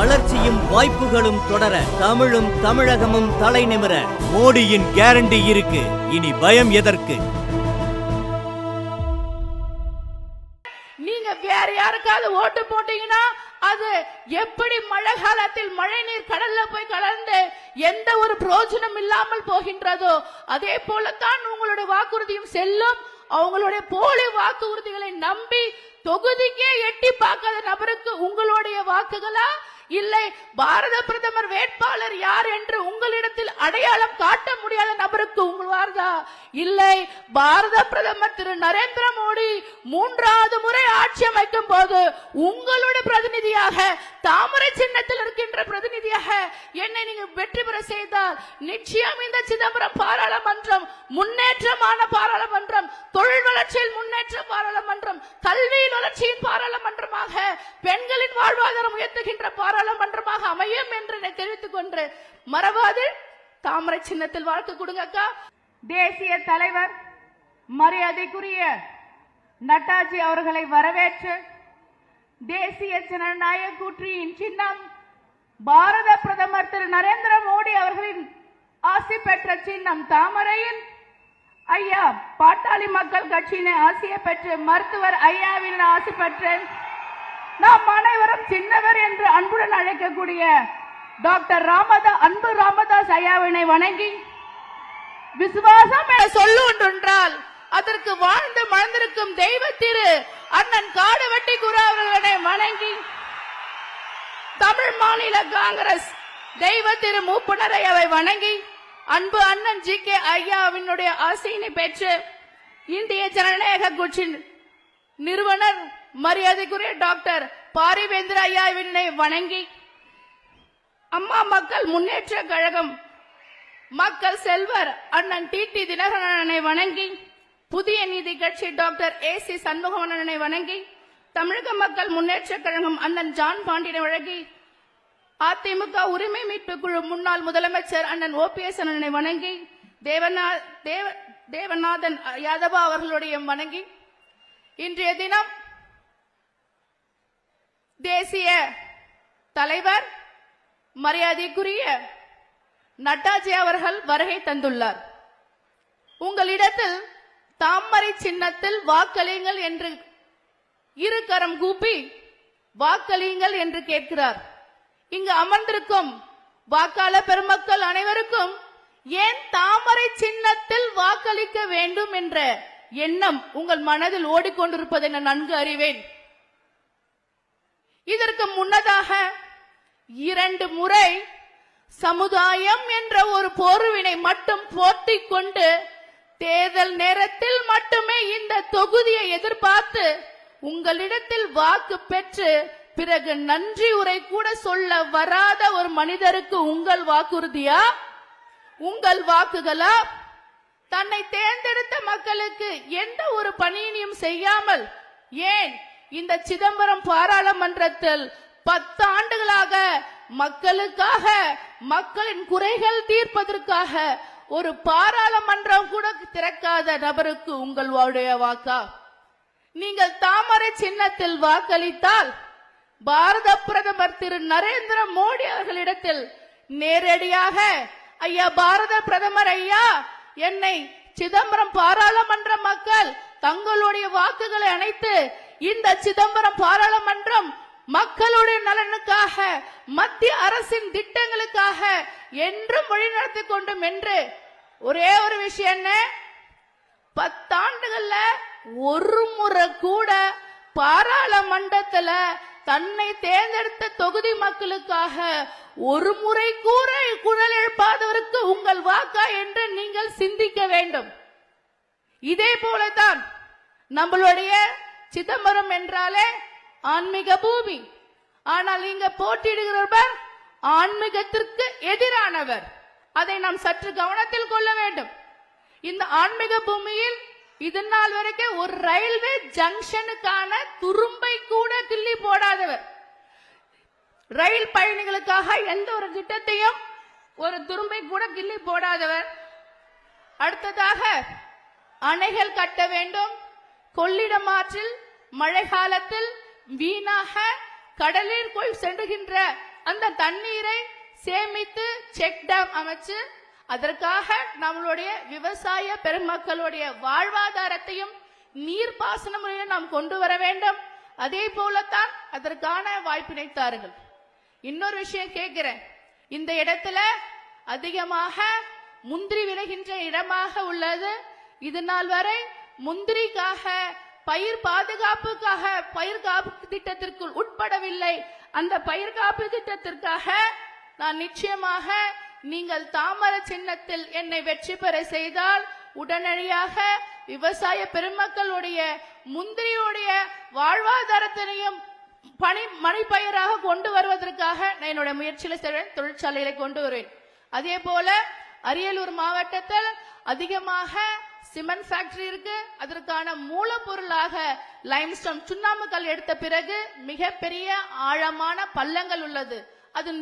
வளர்ச்சியும் வாய்ப்புகளும் தொடர தமிழும் தமிழகமும் தலை நிமிர மோடியின் கேரண்டி இருக்கு. இனி பயம் எதற்கு? நீங்க வேற யாருக்காவது ஓட்டு போட்டீங்கன்னா அது எப்படி மழை காலத்தில் மழை நீர் கடல்ல போய் கலந்து எந்த ஒரு பிரயோஜனம் இல்லாமல் போகின்றதோ அதே போலத்தான் உங்களுடைய வாக்குறுதியும் செல்லும். அவங்களுடைய போலி வாக்குறுதிகளை நம்பி தொகுதிக்கே எட்டி பார்க்காத நபருக்கு உங்களுடைய வாக்குகளா? இல்லை பாரத பிரதமர் வேட்பாளர் யார் என்று உங்களிடத்தில் அடையாளம் காட்ட முடியாத நபருக்கு உங்கள் இல்லை பாரத பிரதமர் திரு நரேந்திர மோடி மூன்றாவது முறை ஆட்சி அமைக்கும் போது உங்களோட பிரதிநிதியாக தாமரை சின்னத்தில் இருக்கின்ற பிரதிநிதியாக என்னை நீங்க வெற்றி பெற செய்தால் நிச்சயம் இந்த சிதம்பரம் பாராளுமன்றம் முன்னேற்றமான பாராளுமன்றம் தொழில் வளர்ச்சியில் முன்னேற்ற பாராளுமன்றம் கல்வியில் வளர்ச்சியின் பாராளுமன்றமாக பெண்களின் வாழ்வாதாரம் உயர்த்துகின்ற பாராளுமன்றமாக அமையும் என்று என்னை தெரிவித்துக் கொண்டு மறவாது. தாமரை சின்னத்தில் வாழ்த்து கொடுங்க அக்கா தேசிய தலைவர் மரியாதைக்குரிய நட்டாஜி அவர்களை வரவேற்று தேசிய ஜனநாயக கூற்றியின் சின்னம் பாரத பிரதமர் திரு நரேந்திர மோடி அவர்களின் ஆசி பெற்ற சின்னம் தாமரையின் ஐயா பாட்டாளி மக்கள் கட்சியினை ஆசியை பெற்று மருத்துவர் ஐயாவின் ஆசி பெற்றேன் நாம் அனைவரும் சின்னவர் என்று அன்புடன் அழைக்கக்கூடிய டாக்டர் ராமதா அன்பு ராமதாஸ் ஐயாவினை வணங்கி விசுவாசம் என சொல்லு அதற்கு வாழ்ந்து மணந்திருக்கும் தெய்வ திரு அண்ணன் காடுவெட்டி குரு அவர்களை வணங்கி தமிழ் மாநில காங்கிரஸ் தெய்வ திரு மூப்புணரையவை வணங்கி அன்பு அண்ணன் ஜி கே ஐயாவினுடைய ஆசையினை பெற்று இந்திய ஜனநாயக கட்சியின் நிறுவனர் மரியாதைக்குரிய டாக்டர் பாரிவேந்திர ஐயாவினை வணங்கி அம்மா மக்கள் முன்னேற்ற கழகம் மக்கள் செல்வர் அண்ணன் டி டி தினகரனை வணங்கி புதிய நீதி கட்சி டாக்டர் ஏ சி சண்முகவனனை வணங்கி தமிழக மக்கள் முன்னேற்ற கழகம் அண்ணன் ஜான் பாண்டியனை வழங்கி அதிமுக உரிமை மீட்பு குழு முன்னாள் முதலமைச்சர் அண்ணன் ஓபிஎஸ் அண்ணனை வணங்கி தேவநா தேவ தேவநாதன் யாதவா அவர்களுடைய வணங்கி இன்றைய தினம் தேசிய தலைவர் மரியாதைக்குரிய நட்டாஜி அவர்கள் வருகை தந்துள்ளார். உங்களிடத்தில் தாமரை சின்னத்தில் வாக்களியுங்கள் என்று இரு கரம் கூப்பி வாக்களியுங்கள் என்று கேட்கிறார். இங்கு அமர்ந்திருக்கும் வாக்காளர் பெருமக்கள் அனைவருக்கும் ஏன் தாமரை சின்னத்தில் வாக்களிக்க வேண்டும் என்ற எண்ணம் உங்கள் மனதில் ஓடிக்கொண்டிருப்பதை நான் நன்கு அறிவேன். இதற்கு முன்னதாக இரண்டு முறை சமுதாயம் என்ற ஒரு போர்வினை மட்டும் போட்டி கொண்டு தேர்தல் நேரத்தில் மட்டுமே இந்த தொகுதியை எதிர்பார்த்து உங்களிடத்தில் வாக்கு பெற்று பிறகு நன்றி உரை கூட சொல்ல வராத ஒரு மனிதருக்கு உங்கள் வாக்குறுதியா? உங்கள் வாக்குகளா? தன்னை தேர்ந்தெடுத்த மக்களுக்கு எந்த ஒரு பணியினையும் செய்யாமல் ஏன் இந்த சிதம்பரம் பாராளுமன்றத்தில் பத்து ஆண்டுகளாக மக்களுக்காக மக்களின் குறைகள் தீர்ப்பதற்காக ஒரு பாராளுமன்றம் கூட திறக்காத நபருக்கு உங்களுடைய வாக்கா? நீங்கள் தாமரை சின்னத்தில் வாக்களித்தால் பாரத பிரதமர் திரு நரேந்திர மோடி அவர்களிடத்தில் நேரடியாக ஐயா பாரத பிரதமர் ஐயா என்னை சிதம்பரம் பாராளுமன்ற மக்கள் தங்களுடைய வாக்குகளை அனைத்து இந்த சிதம்பரம் பாராளுமன்றம் மக்களுடைய நலனுக்காக மத்திய அரசின் திட்டங்களுக்காக என்றும் வழிநடத்தி கொண்டும் என்று ஒரே ஒரு விஷயம் என்ன? பத்தாண்டுகள்ல ஒரு முறை கூட பாராளுமன்றத்துல தன்னை தேர்ந்தெடுத்த தொகுதி மக்களுக்காக ஒரு முறை கூட குரல் எழுப்பாதவருக்கு உங்கள் வாக்கா என்று நீங்கள் சிந்திக்க வேண்டும். இதே போலதான் நம்மளுடைய சிதம்பரம் என்றாலே ஆன்மீக பூமி. ஆனால் இங்க போட்டியிடுகிறவர் ஆன்மீகத்திற்கு எதிரானவர். அதை நாம் சற்று கவனத்தில் கொள்ள வேண்டும். இந்த ஆன்மீக பூமியில் இது நாள் வரைக்கும் ஒரு ரயில்வே ஜங்ஷனுக்கான துரும்பை கூட கிள்ளி போடாதவர். ரயில் பயணிகளுக்காக எந்த ஒரு திட்டத்தையும் ஒரு துரும்பை கூட கிள்ளி போடாதவர். அடுத்ததாக அணைகள் கட்ட வேண்டும். கொள்ளிடம் ஆற்றில் மழை காலத்தில் வீணாக கடலில் போய் சென்றுகின்ற அந்த தண்ணீரை சேமித்து செக் டேம் அமைச்சு அதற்காக நம்மளுடைய விவசாய பெருமக்களுடைய வாழ்வாதாரத்தையும் நீர்ப்பாசன முறையில் நாம் கொண்டு வர வேண்டும். அதே போலத்தான் அதற்கான வாய்ப்பினை தாருங்கள் இன்னொரு விஷயம் கேட்கிறேன். இந்த இடத்துல அதிகமாக முந்திரி விளைகின்ற இடமாக உள்ளது. இது நாள் வரை முந்திரிக்காக பயிர் பாதுகாப்புக்காக பயிர் காப்பு திட்டத்திற்குள் உட்படவில்லை. அந்த பயிர் காப்பு திட்டத்திற்காக நான் நிச்சயமாக நீங்கள் தாமர சின்னத்தில் என்னை வெற்றி பெற செய்தால் உடனடியாக விவசாய பெருமக்களுடைய முந்திரியுடைய வாழ்வாதாரத்தினையும் பணி மணிப்பயிராக கொண்டு வருவதற்காக நான் என்னோட முயற்சியில செய்வேன் தொழிற்சாலைகளை கொண்டு வருவேன். அதே போல அரியலூர் மாவட்டத்தில் அதிகமாக சிமெண்ட் ஃபேக்டரி இருக்கு. அதற்கான மூலப்பொருளாக லைம்ஸ்டோன் சுண்ணாம்புக்கல் எடுத்த பிறகு மிகப்பெரிய ஆழமான பள்ளங்கள் உள்ளது. அது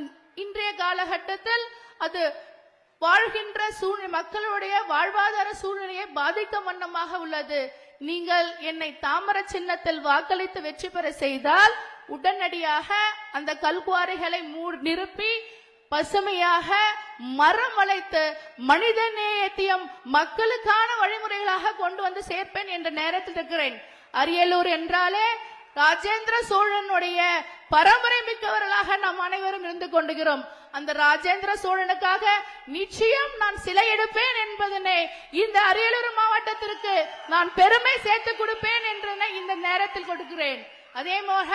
இன்றைய காலகட்டத்தில் அது வாழ்கின்ற சூழ்நிலை மக்களுடைய வாழ்வாதார சூழ்நிலையை பாதிக்கும் வண்ணமாக உள்ளது. நீங்கள் என்னை தாமர சின்னத்தில் வாக்களித்து வெற்றி பெற செய்தால் உடனடியாக அந்த கல்குவாரிகளை மூ நிரப்பி பசுமையாக மரம் வளைத்து மனித நேயத்தையும் மக்களுக்கான வழிமுறைகளாக கொண்டு வந்து சேர்ப்பேன் என்ற நேரத்தில் இருக்கிறேன். அரியலூர் என்றாலே ராஜேந்திர சோழனுடைய பரம்பரை மிக்கவர்களாக நாம் அனைவரும் இருந்து கொண்டுகிறோம். அந்த ராஜேந்திர சோழனுக்காக நிச்சயம் நான் சிலை எடுப்பேன் என்பதனை இந்த அரியலூர் மாவட்டத்திற்கு நான் பெருமை சேர்த்து கொடுப்பேன் என்றனை இந்த நேரத்தில் கொடுக்கிறேன். அதே போக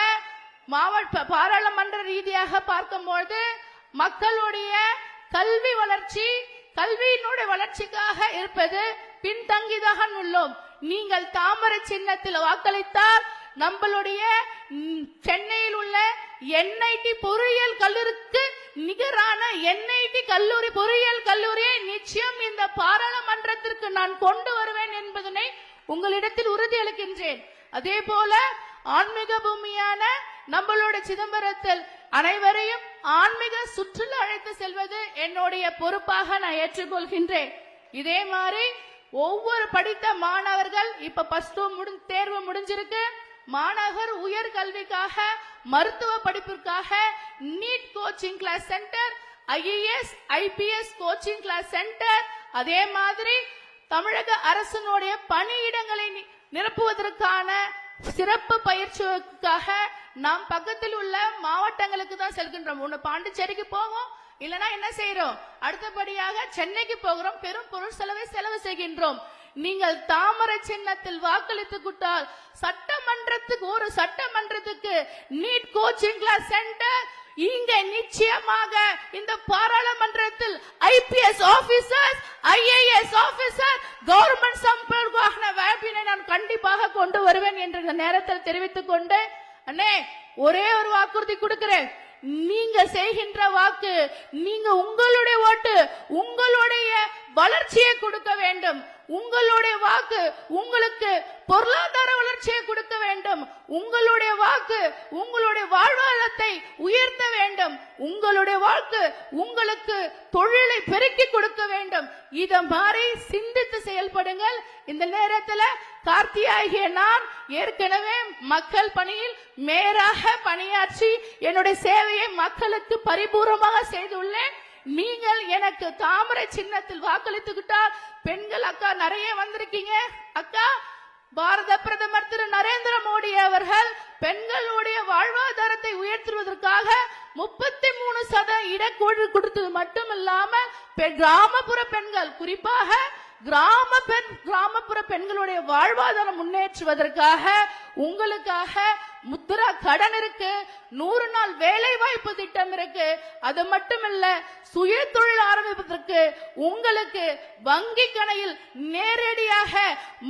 மாவட்ட பாராளுமன்ற ரீதியாக பார்க்கும்போது மக்களுடைய கல்வி வளர்ச்சி கல்வியினுடைய வளர்ச்சிக்காக இருப்பது பின்தங்கிதாக உள்ளோம். நீங்கள் தாமரை சின்னத்தில் வாக்களித்தால் நம்மளுடைய சென்னையில் உள்ள என்ஐடி பொறியியல் கல்லூரிக்கு நிகரான என்ஐடி கல்லூரி பொறியியல் கல்லூரியை நிச்சயம் இந்த பாராளுமன்றத்திற்கு நான் கொண்டு வருவேன் என்பதனை உங்களிடத்தில் உறுதியளிக்கின்றேன் அதே போல ஆன்மீக பூமியான நம்மளோட சிதம்பரத்தில் அனைவரையும் ஆன்மீக சுற்றுலா அழைத்து செல்வது என்னுடைய பொறுப்பாக நான் ஏற்றுக்கொள்கின்றேன். இதே மாதிரி ஒவ்வொரு படித்த மாணவர்கள் இப்ப பஸ்து முடி தேர்வு முடிஞ்சிருக்கு. மாணவர் உயர்கல்விக்காக மருத்துவ படிப்பிற்காக NEET coaching class centre IAS IPS coaching class centre அதே மாதிரி தமிழக அரசினுடைய பணியிடங்களை நி- நிரப்புவதற்கான சிறப்பு பயிற்சிக்காக நாம் பக்கத்தில் உள்ள மாவட்டங்களுக்கு தான் செல்கின்றோம். ஒண்ணு பாண்டிச்சேரிக்கு போவோம் இல்லனா என்ன செய்யறோம் அடுத்தபடியாக சென்னைக்கு போகிறோம். பெரும் பொருள் செலவை செலவு செய்கின்றோம். நீங்கள் தாமரை சின்னத்தில் வாக்களித்து விட்டால் சட்டமன்றத்துக்கு ஒரு சட்டமன்றத்துக்கு நீட் கோச்சிங் கிளாஸ் சென்டர் இங்க நிச்சயமாக இந்த பாராளுமன்றத்தில் IPS officer IAS officer government சம்பளமான வாய்ப்பினை நான் கண்டிப்பாக கொண்டு வருவேன் என்ற இந்த நேரத்தில் தெரிவித்துக் கொண்டு அண்ணே ஒரே ஒரு வாக்குறுதி கொடுக்கிறேன். நீங்க செய்கின்ற வாக்கு நீங்க உங்களுடைய ஓட்டு உங்களுடைய வளர்ச்சியை கொடுக்க வேண்டும். உங்களுடைய வாக்கு உங்களுக்கு பொருளாதார வளர்ச்சியை கொடுக்க வேண்டும். உங்களுடைய வாக்கு உங்களுடைய வாழ்வாதாரத்தை உயர்த்த வேண்டும். உங்களுடைய வாக்கு உங்களுக்கு தொழிலை பெருக்கி கொடுக்க வேண்டும். இத மாதிரி சிந்தித்து செயல்படுங்கள். இந்த நேரத்துல கார்த்தியாகிய நான் ஏற்கனவே மக்கள் பணியில் மேயராக பணியாற்றி என்னுடைய சேவையை மக்களுக்கு பரிபூர்ணமாக செய்துள்ளேன். நீங்கள் எனக்கு தாமரை சின்னத்தில் வாக்களித்துக்கிட்டால் பெண்கள் அக்கா நிறைய வந்திருக்கீங்க. அக்கா பாரத பிரதமர் திரு நரேந்திர மோடி அவர்கள் பெண்களுடைய வாழ்வாதாரத்தை உயர்த்துவதற்காக முப்பத்தி மூணு சத இடக்கொழு கொடுத்தது மட்டுமில்லாம பெ- கிராமப்புற பெண்கள் குறிப்பாக கிராம பெண் கிராமப்புற பெண்களுடைய வாழ்வாதாரம் முன்னேற்றுவதற்காக உங்களுக்காக முத்ரா கடன் இருக்கு நூறு நாள் வேலை வாய்ப்பு திட்டம் இருக்கு. அது மட்டுமல்ல சுய தொழில் ஆரம்பிப்பதற்கு உங்களுக்கு வங்கி கணையில் நேரடியாக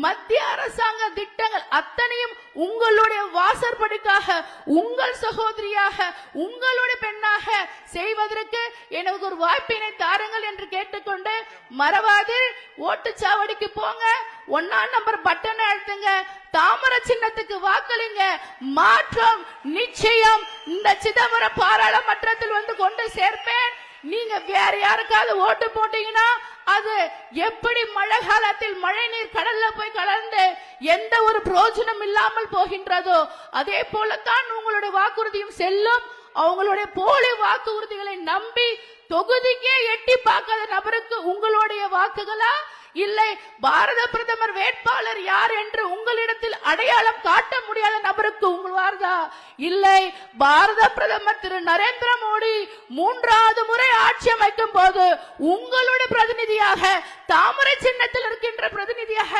மத்திய அரசாங்க திட்டங்கள் அத்தனையும் உங்களுடைய வாசற்படிக்காக உங்கள் சகோதரியாக உங்களுடைய பெண்ணாக செய்வதற்கு எனக்கு ஒரு வாய்ப்பினை தாருங்கள் என்று கேட்டுக்கொண்டு மறவாது. ஓட்டுச்சாவடிக்கு போங்க. ஒன்னாம் நம்பர் பட்டனை அழுத்துங்க. தாமர சின்னத்துக்கு வாக்களிங்க. மாற்றம் நிச்சயம். இந்த சிதம்பரம் பாராளுமன்றத்தில் வந்து கொண்டு சேர்ப்பேன். நீங்க வேற யாருக்காவது ஓட்டு போட்டீங்கன்னா அது எப்படி மழை காலத்தில் மழை நீர் கடல்ல போய் கலந்து எந்த ஒரு பிரயோஜனம் இல்லாமல் போகின்றதோ அதே போலத்தான் உங்களுடைய வாக்குறுதியும் செல்லும். அவங்களுடைய போலி வாக்குறுதிகளை நம்பி தொகுதிக்கே எட்டி பார்க்காத நபருக்கு உங்களுடைய வாக்குகளா? இல்லை பாரத பிரதமர் வேட்பாளர் யார் என்று உங்களிடத்தில் அடையாளம் காட்ட முடியாத நபருக்கு உங்கள் இல்லை பாரத பிரதமர் திரு நரேந்திர மோடி மூன்றாவது முறை ஆட்சி அமைக்கும் போது உங்களோட பிரதிநிதியாக தாமரை சின்னத்தில் இருக்கின்ற பிரதிநிதியாக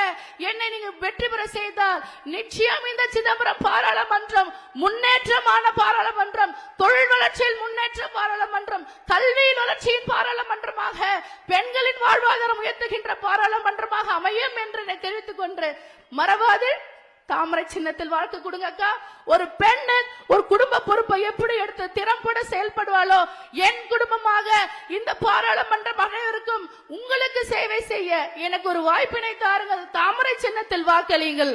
என்னை நீங்க வெற்றி பெற செய்தால் நிச்சயம் இந்த சிதம்பரம் பாராளுமன்றம் முன்னேற்றமான பாராளுமன்றம் தொழில் வளர்ச்சியில் முன்னேற்ற பாராளுமன்றம் கல்வியில் வளர்ச்சியின் பாராளுமன்றமாக பெண்களின் வாழ்வாதாரம் உயர்த்துகின்ற பாராளுமன்றமாக அமையும் என்று என்னை தெரிவித்துக் கொண்டு மறவாது. தாமரை சின்னத்தில் வாழ்க்கை கொடுங்க அக்கா ஒரு பெண் ஒரு குடும்ப பொறுப்பை எப்படி எடுத்து திறம்பட செயல்படுவாளோ என் குடும்பமாக இந்த பாராளுமன்ற அனைவருக்கும் உங்களுக்கு சேவை செய்ய எனக்கு ஒரு வாய்ப்பினை தாருங்கள். தாமரை சின்னத்தில் வாக்களியுங்கள்.